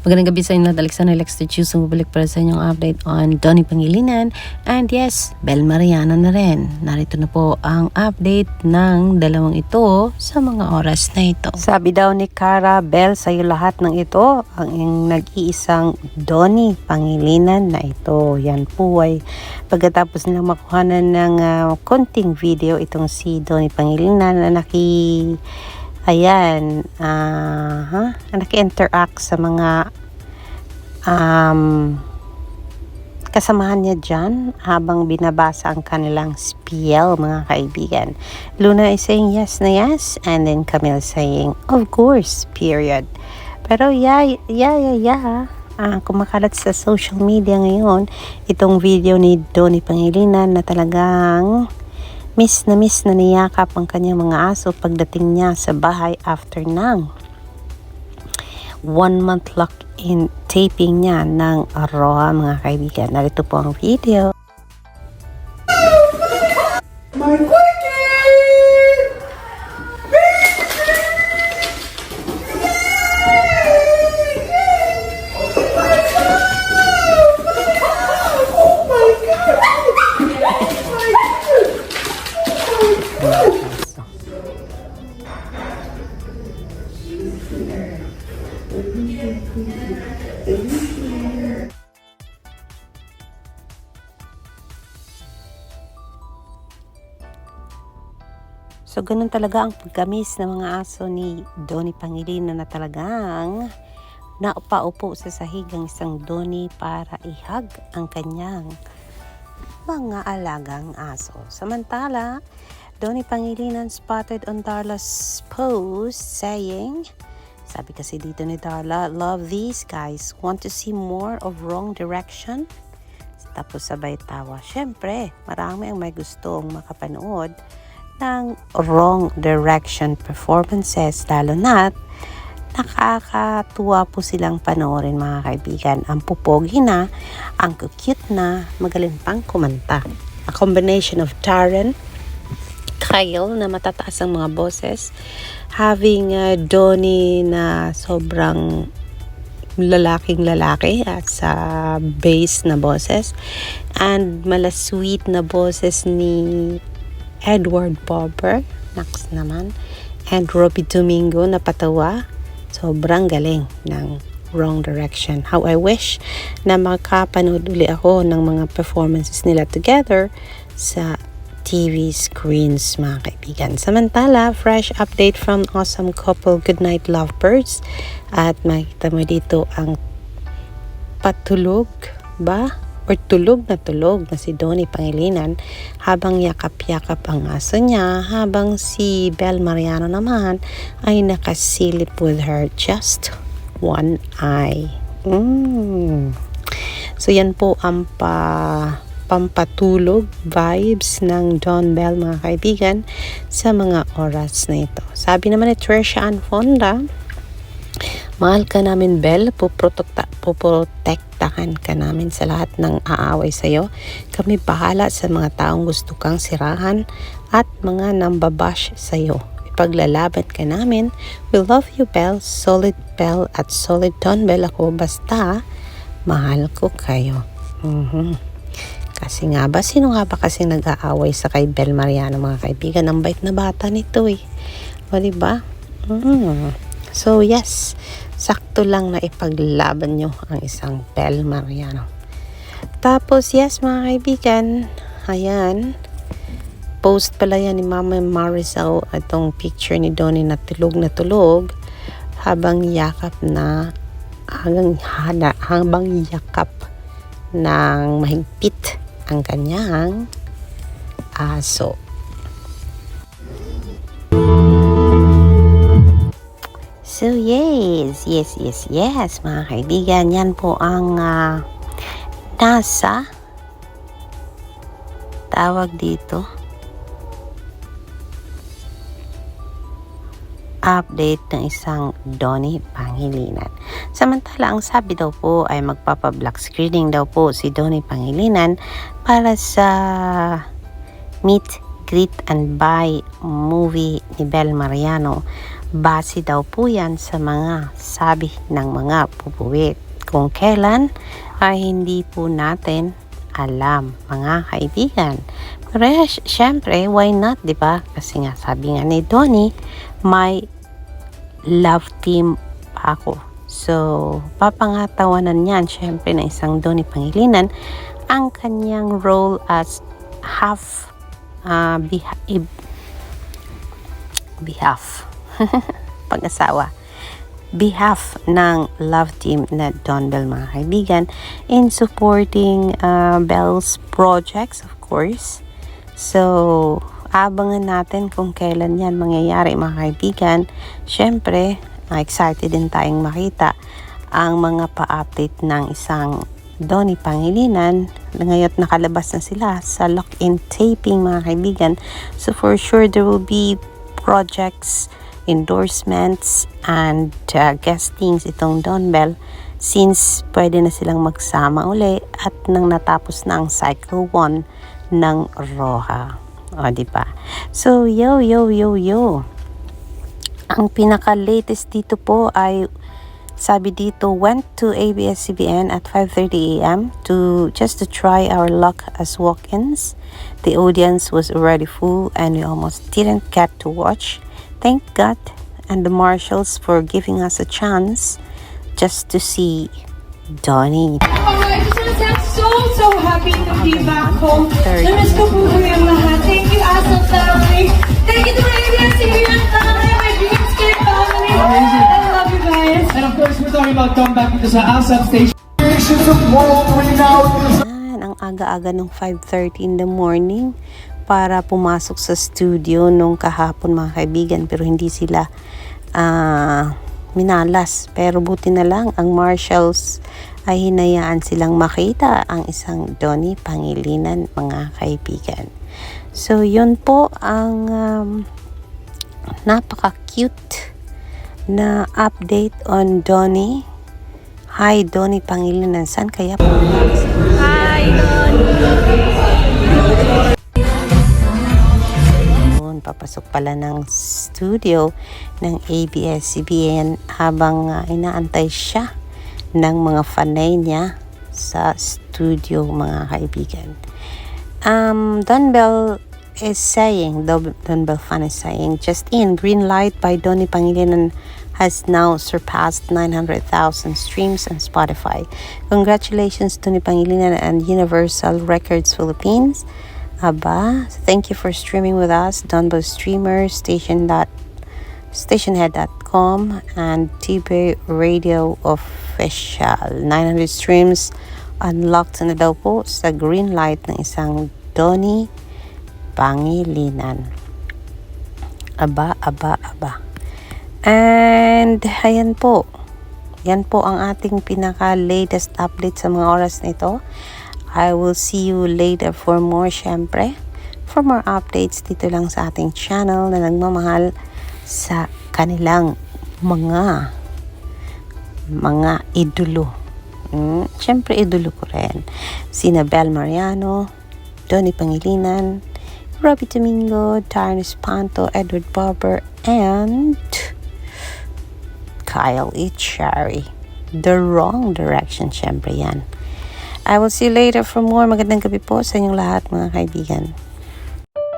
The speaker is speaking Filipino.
Magandang gabi sa inyo lahat. Alexander Lex to choose. Bumalik para sa inyong update on Donnie Pangilinan. And yes, Bel Mariana na rin. Narito na po ang update ng dalawang ito sa mga oras na ito. Sabi daw ni Cara, Bel, sa'yo lahat ng ito ang nag-iisang Donnie Pangilinan na ito. Yan po ay pagkatapos nilang makuhanan ng ah, konting video itong si Donnie Pangilinan na naki ayan, ah, ha? naki-interact sa mga um, kasamahan niya dyan habang binabasa ang kanilang spiel, mga kaibigan. Luna is saying yes na yes, and then Camille saying, of course, period. Pero yeah, yeah, yeah, yeah. Ah, kumakalat sa social media ngayon itong video ni Donnie Pangilinan na talagang miss na miss na niyakap ang kanyang mga aso pagdating niya sa bahay after ng one month lock-in taping niya ng Aroha mga kaibigan. Narito po ang video. My So, ganun talaga ang pagkamis ng mga aso ni Donnie Pangilinan na talagang naupaupo sa sahig ang isang Donnie para ihag ang kanyang mga alagang aso. Samantala, Donnie Pangilinan spotted on Darla's post saying, sabi kasi dito ni Darla, love these guys, want to see more of wrong direction? Tapos sabay tawa. Siyempre, marami ang may gustong makapanood ng wrong direction performances lalo na't nakakatuwa po silang panoorin mga kaibigan. Ang pupogi na, ang cute na, magaling pang kumanta. A combination of Taran, Kyle na matataas ang mga boses, having uh, Donnie na sobrang lalaking lalaki at sa bass na boses and mala sweet na boses ni Edward Bobber next naman and Robbie Domingo na patawa. Sobrang galing ng wrong direction. How I wish na makapanood uli ako ng mga performances nila together sa TV screens mga kaibigan. Samantala, fresh update from awesome couple Goodnight Lovebirds at makita mo dito ang patulog ba? Or tulog na tulog na si Donnie Pangilinan habang yakap-yakap ang aso niya habang si Bel Mariano naman ay nakasilip with her just one eye. Mm. So yan po ang pa pampatulog vibes ng Don Bell mga kaibigan sa mga oras na ito. Sabi naman ni Trisha Ann Fonda, Mahal ka namin, Bel. Puprotekta, puprotektahan ka namin sa lahat ng aaway sa'yo. Kami bahala sa mga taong gusto kang sirahan at mga nambabash sa'yo. Ipaglalaban ka namin. We love you, Bel. Solid Bel at solid Don Bell ako. Basta, mahal ko kayo. Mhm. Kasi nga ba, sino nga ba kasi nag-aaway sa kay Bel Mariano mga kaibigan? Ang bait na bata nito eh. O diba? Mm. So yes, sakto lang na ipaglaban nyo ang isang Bel Mariano. Tapos yes mga kaibigan, ayan, post pala yan ni Mama Marisol itong picture ni Donnie na tulog na tulog habang yakap na hanggang hana, habang yakap ng mahigpit ang kanyang aso. So yes, yes, yes, yes mga kaibigan, yan po ang ah, nasa tawag dito update ng isang Donnie Pangilinan. Samantala, ang sabi daw po ay magpapa-black screening daw po si Donnie Pangilinan para sa Meet, Greet and Buy movie ni Bel Mariano Base daw po yan sa mga sabi ng mga pupuwit. Kung kailan ay hindi po natin alam, mga kaibigan. Pero eh, sy- syempre, why not, di ba? Kasi nga, sabi nga ni Donnie, may love team ako. So, papangatawanan niyan, syempre, na isang Donnie Pangilinan, ang kanyang role as half uh, beha- i- behalf. Pag-asawa. Behalf ng love team na Don Bell mga kaibigan in supporting uh, Bell's projects of course. So abangan natin kung kailan yan mangyayari mga kaibigan. Syempre uh, excited din tayong makita ang mga pa-update ng isang Donnie Pangilinan. Ngayon nakalabas na sila sa lock-in taping mga kaibigan. So for sure there will be projects endorsements and uh, guestings itong Don Bell. Since pwede na silang magsama uli at nang natapos na ang cycle 1 ng Roja. O, di ba? So, yo, yo, yo, yo. Ang pinaka-latest dito po ay sabi dito, went to ABS-CBN at 5.30 a.m. to just to try our luck as walk-ins. The audience was already full and we almost didn't get to watch. Thank God and the marshals for giving us a chance just to see Donnie. So, so happy to be back home. Namiss ko po kayong lahat. Thank you, Asal family. Thank you to my ABS-CBN family, my Dreamscape family. I love you guys. And of course, we're talking about comeback dito sa ASAP Station. Nations of world renowned Yan, ang aga-aga ng 5.30 in the morning para pumasok sa studio nung kahapon mga kaibigan pero hindi sila ah, minalas. Pero buti na lang ang marshals ay hinayaan silang makita ang isang Donnie Pangilinan mga kaibigan. So yun po ang um, napaka-cute na update on Donnie. Hi Donnie Pangilinan, saan kaya Yun, papasok pala ng studio ng ABS-CBN habang ah, inaantay siya ng mga fanay niya sa studio mga kaibigan. Um, Don Bell is saying, Don Bell fan is saying, just in, Green Light by Donnie Pangilinan has now surpassed 900,000 streams on Spotify. Congratulations, Donnie Pangilinan and Universal Records Philippines. Aba, thank you for streaming with us. Donbo Streamer, station stationhead.com, and TB Radio Official. 900 streams unlocked na daw po sa green light ng isang Donny Pangilinan. Aba, aba, aba. And, ayan po. Yan po ang ating pinaka-latest update sa mga oras na ito. I will see you later for more, syempre. For more updates dito lang sa ating channel na nagmamahal sa kanilang mga mga idolo. Mm, syempre, idolo ko rin. Sina Bel Mariano, Donnie Pangilinan, Robbie Domingo, Darren Espanto, Edward Barber, and Kyle Echari. The wrong direction, syempre yan. I will see you later for more. Magandang gabi po sa inyong lahat, mga kaibigan.